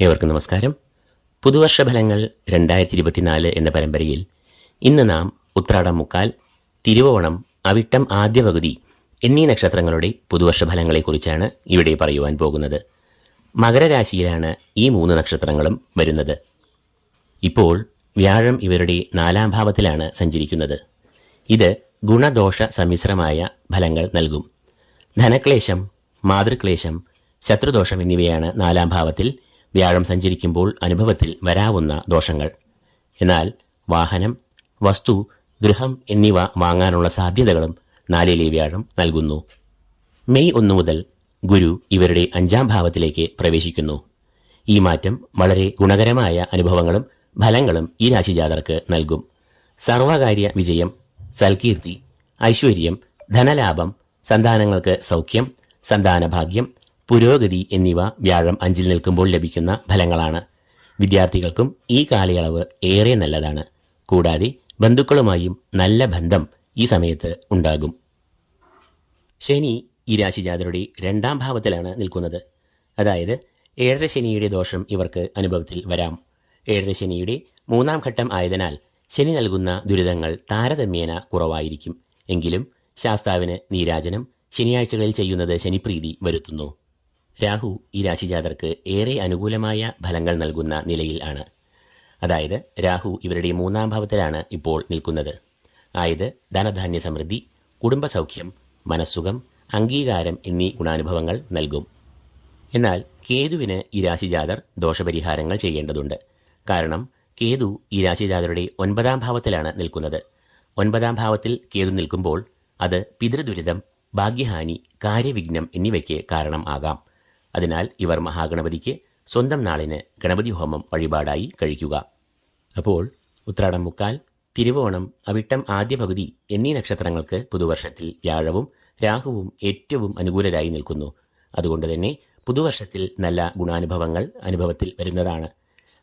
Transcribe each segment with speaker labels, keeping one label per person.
Speaker 1: ഏവർക്കും നമസ്കാരം. പുതുവർഷ ഫലങ്ങൾ രണ്ടായിരത്തി ഇരുപത്തിനാല് എന്ന പരമ്പരയിൽ ഇന്ന് നാം ഉത്രാടം മുക്കാൽ തിരുവോണം അവിട്ടം ആദ്യ പകുതി എന്നീ നക്ഷത്രങ്ങളുടെ പുതുവർഷ ഫലങ്ങളെക്കുറിച്ചാണ് ഇവിടെ പറയുവാൻ പോകുന്നത്. മകരരാശിയിലാണ് ഈ മൂന്ന് നക്ഷത്രങ്ങളും വരുന്നത്. ഇപ്പോൾ വ്യാഴം ഇവരുടെ നാലാം ഭാവത്തിലാണ് സഞ്ചരിക്കുന്നത്. ഇത് ഗുണദോഷ സമ്മിശ്രമായ ഫലങ്ങൾ നൽകും. ധനക്ലേശം മാതൃക്ലേശം ശത്രുദോഷം എന്നിവയാണ് നാലാം ഭാവത്തിൽ വ്യാഴം സഞ്ചരിക്കുമ്പോൾ അനുഭവത്തിൽ വരാവുന്ന ദോഷങ്ങൾ. എന്നാൽ വാഹനം വസ്തു ഗൃഹം എന്നിവ വാങ്ങാനുള്ള സാധ്യതകളും നാലിലെ വ്യാഴം നൽകുന്നു. മെയ് ഒന്നു മുതൽ ഗുരു ഇവരുടെ അഞ്ചാം ഭാവത്തിലേക്ക് പ്രവേശിക്കുന്നു. ഈ മാറ്റം വളരെ ഗുണകരമായ അനുഭവങ്ങളും ഫലങ്ങളും ഈ രാശിജാതർക്ക് നൽകും. സർവകാര്യ വിജയം സൽകീർത്തി ഐശ്വര്യം ധനലാഭം സന്താനങ്ങൾക്ക് സൗഖ്യം സന്താനഭാഗ്യം പുരോഗതി എന്നിവ വ്യാഴം അഞ്ചിൽ നിൽക്കുമ്പോൾ ലഭിക്കുന്ന ഫലങ്ങളാണ്. വിദ്യാർത്ഥികൾക്കും ഈ കാലയളവ് ഏറെ നല്ലതാണ്. കൂടാതെ ബന്ധുക്കളുമായും നല്ല ബന്ധം ഈ സമയത്ത് ഉണ്ടാകും. ശനി ഈ രാശിജാതരുടെ രണ്ടാം ഭാവത്തിലാണ് നിൽക്കുന്നത്. അതായത് ഏഴര ശനിയുടെ ദോഷം ഇവർക്ക് അനുഭവത്തിൽ വരാം. ഏഴര ശനിയുടെ മൂന്നാം ഘട്ടം ആയതിനാൽ ശനി നൽകുന്ന ദുരിതങ്ങൾ താരതമ്യേന കുറവായിരിക്കും. എങ്കിലും ശാസ്താവിന് നീരാജനം ശനിയാഴ്ചകളിൽ ചെയ്യുന്നത് ശനിപ്രീതി വരുത്തുന്നു. രാഹു ഈ രാശിജാതർക്ക് ഏറെ അനുകൂലമായ ഫലങ്ങൾ നൽകുന്ന നിലയിൽ ആണ്. അതായത് രാഹു ഇവരുടെ മൂന്നാം ഭാവത്തിലാണ് ഇപ്പോൾ നിൽക്കുന്നത്. ആയത് ധനധാന്യ സമൃദ്ധി കുടുംബസൗഖ്യം മനസ്സുഖം അംഗീകാരം എന്നീ ഗുണാനുഭവങ്ങൾ നൽകും. എന്നാൽ കേതുവിന് ഈ രാശിജാതർ ദോഷപരിഹാരങ്ങൾ ചെയ്യേണ്ടതുണ്ട്. കാരണം കേതു ഈ രാശിജാതരുടെ ഒൻപതാം ഭാവത്തിലാണ് നിൽക്കുന്നത്. ഒൻപതാം ഭാവത്തിൽ കേതു നിൽക്കുമ്പോൾ അത് പിതൃദുരിതം ഭാഗ്യഹാനി കാര്യവിഘ്നം എന്നിവയ്ക്ക് കാരണം ആകാം. അതിനാൽ ഇവർ മഹാഗണപതിക്ക് സ്വന്തം നാളിന് ഗണപതി ഹോമം വഴിപാടായി കഴിക്കുക. അപ്പോൾ ഉത്രാടം മുക്കാൽ തിരുവോണം അവിട്ടം ആദ്യ പകുതി എന്നീ നക്ഷത്രങ്ങൾക്ക് പുതുവർഷത്തിൽ വ്യാഴവും രാഹുവും ഏറ്റവും അനുകൂലരായി നിൽക്കുന്നു. അതുകൊണ്ട് തന്നെ പുതുവർഷത്തിൽ നല്ല ഗുണാനുഭവങ്ങൾ അനുഭവത്തിൽ വരുന്നതാണ്.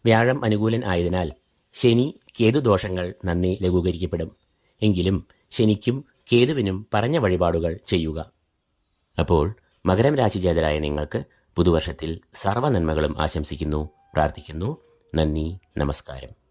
Speaker 1: വ്യാഴം അനുകൂലൻ ആയതിനാൽ ശനി കേതു ദോഷങ്ങൾ നന്ദി ലഘൂകരിക്കപ്പെടും. എങ്കിലും ശനിക്കും കേതുവിനും പറഞ്ഞ വഴിപാടുകൾ ചെയ്യുക. അപ്പോൾ മകരം രാശി രാശിജേതരായ നിങ്ങൾക്ക് പുതുവർഷത്തിൽ സർവനന്മകളും ആശംസിക്കുന്നു പ്രാർത്ഥിക്കുന്നു. നന്ദി നമസ്കാരം.